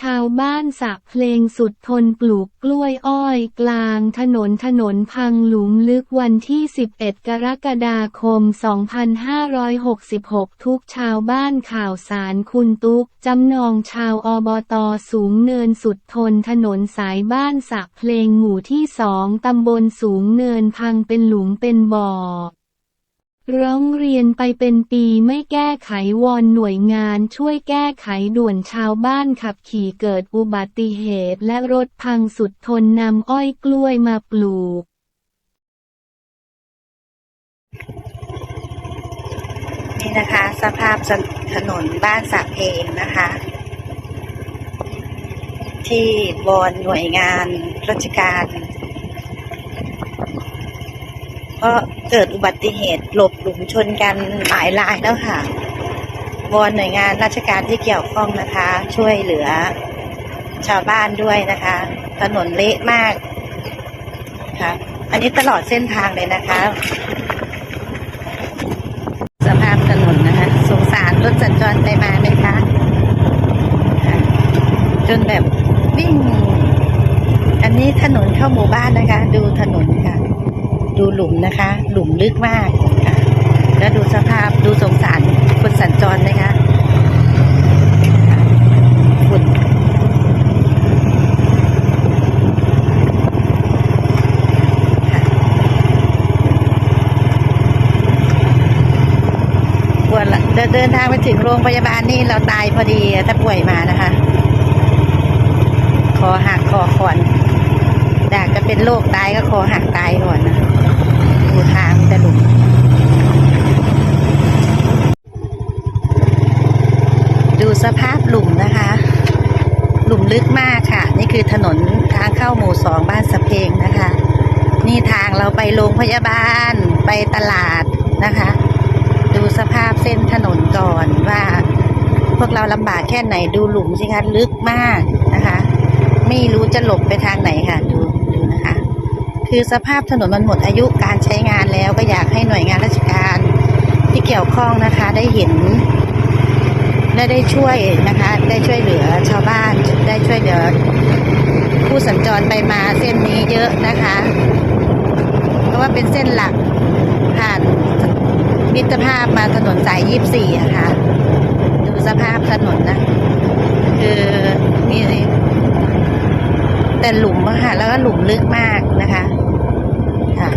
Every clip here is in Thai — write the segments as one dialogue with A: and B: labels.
A: ชาวบ้านสักเพลงสุดทนปลูกกล้วยอ้อยกลางถนนถนนพังหลุมลึกวันที่ 11 กรกฎาคม 2566 ทุกชาวบ้านข่าวสารคุณตุ๊กจำนองชาวอบตสูงเนินสุดทนถนนสายบ้านสักเพลงหมู่ที่สองตำบลสูงเนินพังเป็นหลุมเป็นบ่อ ร้องเรียนไปเป็นปีไม่แก้ไขวอนหน่วยงานช่วยแก้ไขด่วนชาวบ้านขับขี่เกิดอุบัติเหตุและรถพังสุดทนนำอ้อยกล้วยมาปลูก
B: นี่นะคะ สภาพถนนบ้านสะเพงนะคะ ที่วอนหน่วยงานราชการ ก็เกิดอุบัติเหตุหลบหลุมชนกันหลายรายแล้วค่ะวอนหน่วยงานราชการที่เกี่ยวข้องนะคะ ช่วยเหลือชาวบ้านด้วยนะคะ ถนนเละมากค่ะอันนี้ตลอดเส้นทางเลยนะคะ สภาพถนนนะคะ สงสารรถสัญจรไปมาไหมคะค่ะจนแบบวิ่ง อันนี้ถนนเข้าหมู่บ้านนะคะ ดูถนนค่ะ ดูหลุมนะคะ หลุมลึกมากค่ะแล้วดูสภาพดูสงสารคนสัญจรนะคะค่ะฝุ่นค่ะกลัวละเดินเดินทางไปถึงโรงพยาบาลนี่เราตายพอดีถ้าป่วยมานะคะ คอหักคอขอนดากจะเป็นโรคตายก็คอหักตายก่อนนะ ดูทางจะหลุมดูสภาพหลุมนะคะ หลุมลึกมากค่ะ นี่คือถนนทางเข้าหมู่สองบ้านสะเพงนะคะ นี่ทางเราไปโรงพยาบาลไปตลาดนะคะ ดูสภาพเส้นถนนก่อนว่า พวกเราลำบากแค่ไหนดูหลุมสิคะลึกมากนะคะ ไม่รู้จะหลบไปทางไหนค่ะดู คือสภาพถนนมันหมดอายุการใช้งานแล้วก็อยากให้หน่วยงานราชการที่เกี่ยวข้องนะคะได้เห็นและได้ช่วยนะคะได้ช่วยเหลือชาวบ้านได้ช่วยเหลือ ผู้สัญจรไปมาเส้นนี้เยอะนะคะ เพราะว่าเป็นเส้นหลักผ่านมิตรภาพมาถนนสายยี่สี่อะคะดูสภาพถนนนะ คือนี่ แต่หลุมอะค่ะ แล้วก็หลุมลึกมากนะคะค่ะ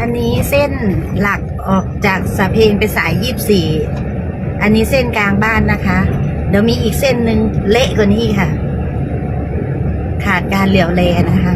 B: อันนี้เส้นหลักออกจากสะเพงไปสายยี่สี่อันนี้เส้นกลางบ้านนะคะ เดี๋ยวมีอีกเส้นหนึ่งเละกว่านี้ค่ะ ขาดการเหลียวแลนะคะ